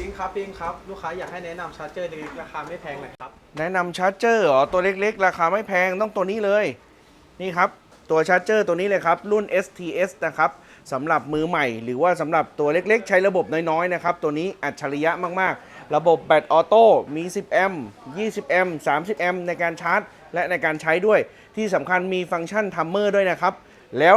พิงครับพิงค์ครับ ลูกค้าอยากให้แนะนำชาร์จเจอร์เล็กๆราคาไม่แพงหน่อยครับ แนะนำชาร์จเจอร์เหรอตัวเล็กๆ ราคาไม่แพงต้องตัวนี้เลย นี่ครับ ตัวชาร์จเจอร์ตัวนี้เลยครับ รุ่น STS นะครับสำหรับมือใหม่ หรือว่าสำหรับตัวเล็กๆ ใช้ระบบน้อยๆนะครับ ตัวนี้อัจฉริยะมากๆ ระบบแบตออโต้มี 10 แอมป์20 แอมป์30 แอมป์ในการชาร์จ และในการใช้ด้วย ที่สำคัญมีฟังก์ชันทัมเมอร์ด้วยนะครับ แล้ว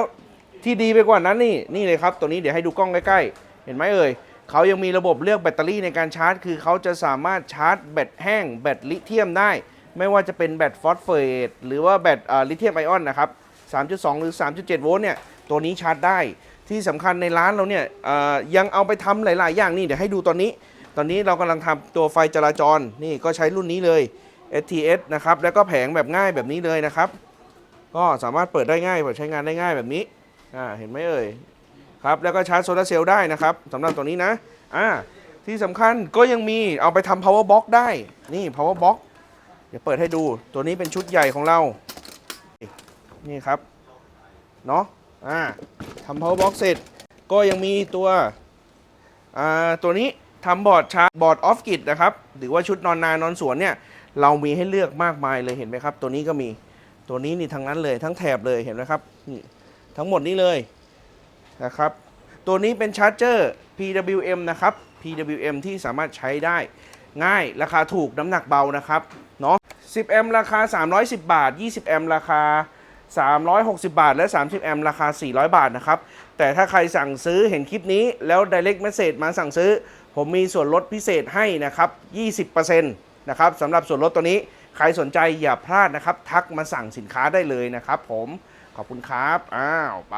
ที่ดีไปกว่านั้นนี่นี่เลยครับ ตัวนี้เดี๋ยวให้ดูกล้องใกล้ๆ เห็นไหมเอ่ย เขายังมีระบบเลือกแบตเตอรี่ในการชาร์จ คือเขาจะสามารถชาร์จแบตแห้งแบตลิเธียมได้ ไม่ว่าจะเป็นแบตฟอสเฟตหรือว่าแบตลิเธียมไอออนนะครับ 3.2 หรือ 3.7 โวลต์เนี่ย ตัวนี้ชาร์จได้ ที่สำคัญในร้านเราเนี่ยยังเอาไปทำหลาย ๆ อย่างนี่เดี๋ยวให้ดูตอนนี้ ตอนนี้เรากำลังทำตัวไฟจราจร นี่ก็ใช้รุ่นนี้เลย STS นะครับ แล้วก็แผงแบบง่ายแบบนี้เลยนะครับ ก็สามารถเปิดได้ง่ายเปิดใช้งานได้ง่ายแบบนี้ อ่า เห็นไหมเอ่ย ครับแล้วก็ชาร์จโซลาร์เซลล์ได้นะครับสำหรับตัวนี้นะอ่าที่สำคัญก็ยังมีเอาไปทำ power box ได้นี่ power box เดี๋ยวเปิดให้ดูตัวนี้เป็นชุดใหญ่ของเรา นี่ครับเนาะอ่าทำ power box เสร็จ ก็ยังมีตัวอ่าตัวนี้ทำบอร์ดชาร์จบอร์ดออฟกิดนะครับ หรือว่าชุดนอนนานอนสวนเนี่ยเรามีให้เลือกมากมายเลยเห็นไหมครับ ตัวนี้ก็มีตัวนี้นี่ทั้งนั้นเลยทั้งแถบเลยเห็นไหมครับนี่ทั้งหมดนี้เลย นะครับ ตัวนี้เป็นชาร์จเจอร์ PWM นะครับ PWM ที่สามารถใช้ได้ ง่ายราคาถูกน้ำหนักเบานะครับเนาะ10แอมป์ราคา 310 บาท 20แอมป์ราคา 360 บาท และ 30แอมป์ราคา 400 บาทนะครับ แต่ถ้าใครสั่งซื้อเห็นคลิปนี้แล้ว direct message มาสั่งซื้อ ผมมีส่วนลดพิเศษให้นะครับ 20%นะครับสำหรับส่วนลดตัวนี้ใครสนใจอย่าพลาดนะครับ ทักมาสั่งสินค้าได้เลยนะครับผมขอบคุณครับ อ้าว ไป